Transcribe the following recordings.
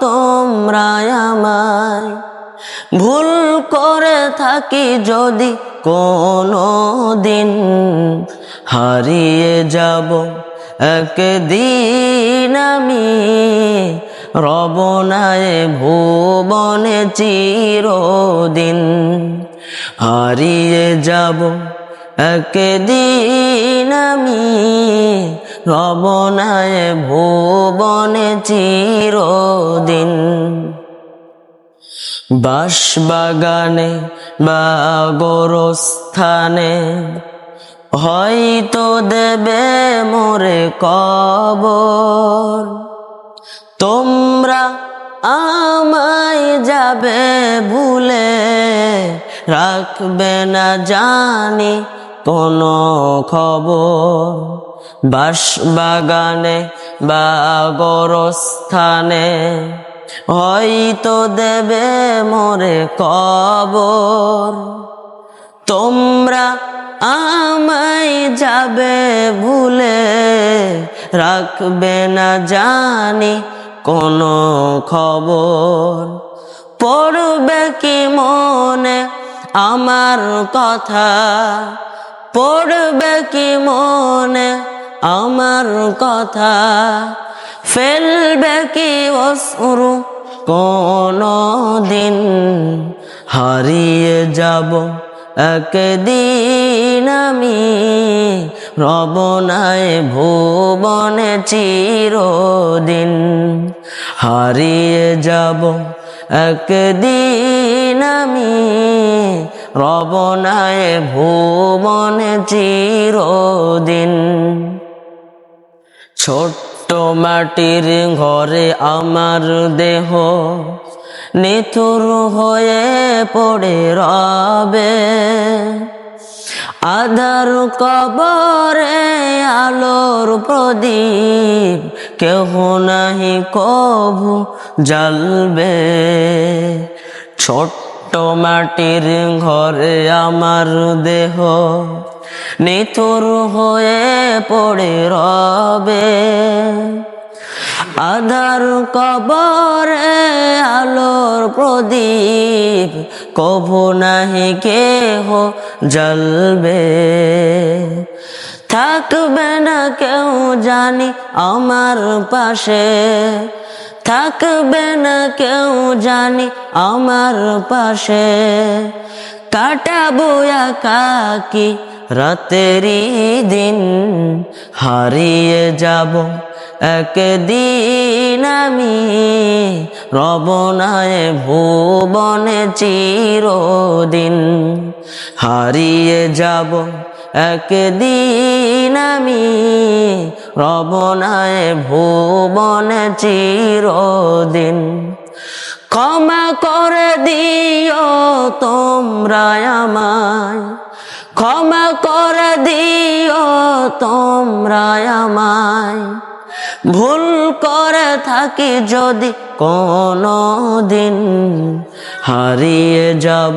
তোমরা আমায় ভুল করে থাকি যদি কোনো দিন হারিয়ে যাব একদিন আমি, রবনায় ভুবনে চিরদিন। হারিয়ে যাব একদিন আমি রবনায় ভুবনে চিরদিন। বাসবাগানে বা গোরস্থানে হয়তো দেবে মোরে কবর। তোমরা আমায় যাবে ভুলে রাখবে না জানি কোনো খবর। বাসবাগানে বা গোরস্থানে, হয়তো দেবে মোরে কবর। তোমরা আমায় যাবে ভুলে, রাখবে না জানি কোনো খবর। পড়বে কি মনে আমার কথা? পড়বে কি মনে আমার কথা? ফেলবে কি অসুরু কোনো দিন হারিয়ে যাব একদিন আমি। রবনায় ভুবনে চিরদিন হারিয়ে যাব একদিন আমি। রবনায় ভুবনে চিরদিন। ছোট্ট মাটির ঘরে আমার দেহ, নিথুর হয়ে পড়ে রবে। আধার কবরে আলোর প্রদীপ, কেহ নাহি কভু জ্বলবে। ছোট্ট মাটির ঘরে আমার দেহ নিথুর হয়ে পড়ে রবে। আধার কবরে আলোর প্রদীপ, কভু নাহি কেহ জ্বলবে। থাকবে না কেউ জানি আমার পাশে। থাকবে না কেউ জানি আমার পাশে। কাটাবো কাকি রাতেরই দিন, হারিয়ে যাব একদিন আমি। রবনায় ভুবনে চিরদিন, হারিয়ে যাব একদিন আমি। রবনায় ভুবনে চিরদিন। ক্ষমা করে দিও তোমরা আমায়। ক্ষমা করে দিও তোমরা আমায়। ভুল করে থাকি যদি কোনো দিন হারিয়ে যাব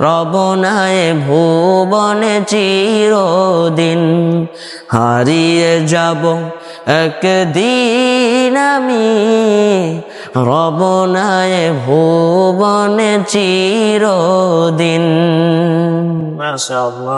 রবনায় ভুবনে চিরদিন হারিয়ে যাব একদিন আমি। রবনায় ভুবনে চিরদিন। মাশাআল্লাহ।